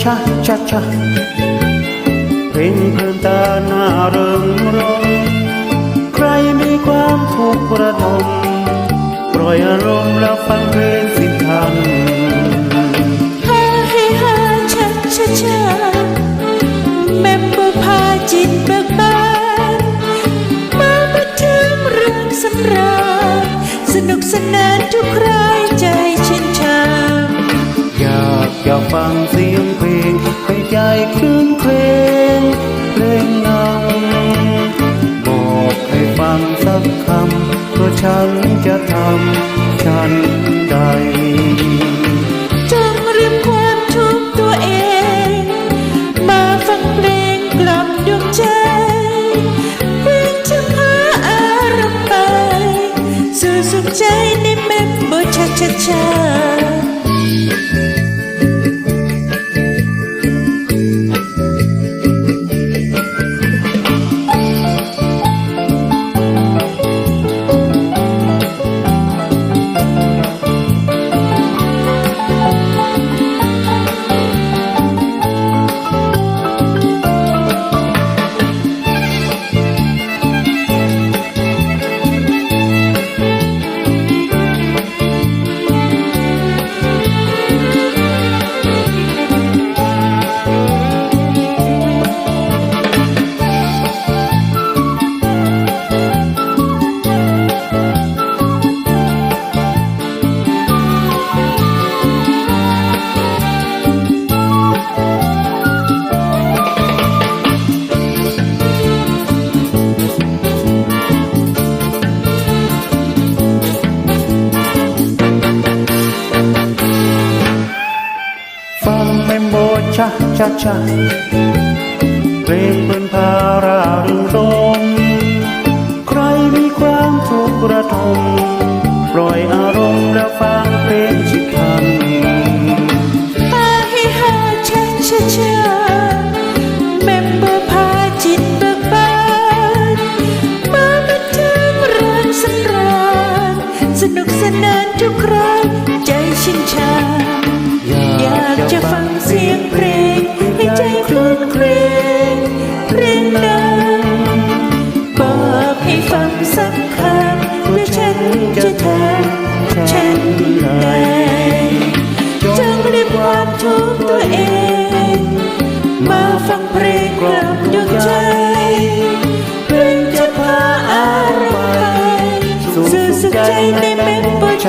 ชะชะเพลงเพลินตาหน้าเริงรมใครมีความทุกข์ระทมปล่อยอารมณ์แล้วฟังเพลงสิ้นทางฮ่าให้ฮ่าชัดชะชาแม่บัวพาจิตเบิกบานมาบันเทิงเรื่องสำราญสนุกสนานทุกครายใจชื่นชามอยากจะฟังเสียง เพลงให้ใจคลื่นเพลงเพลงนำบอกให้ฟังสักคำก็ฉันจะทำฉันใดจงลืมความทุกข์ตัวเอง มาฟังเพลงกล่อมดวงใจเพลงจะพาอารมณ์ไป สู่สุขใจในเม็ดบัวชาชาชาะชะชะเพลงเป็นพารารึงรมใครมีความทุกข์ระทมปล่อยอารมณ์แล้วฟังเพลงชิดพันฮาให้ฮาชาชาชาแม่บัวพาจิตเบิกบานมาบันเทิงเรื่องสำราญสนุกสนานทุกครั้งใจชื่นชา สุขใจในเม็ดบัวช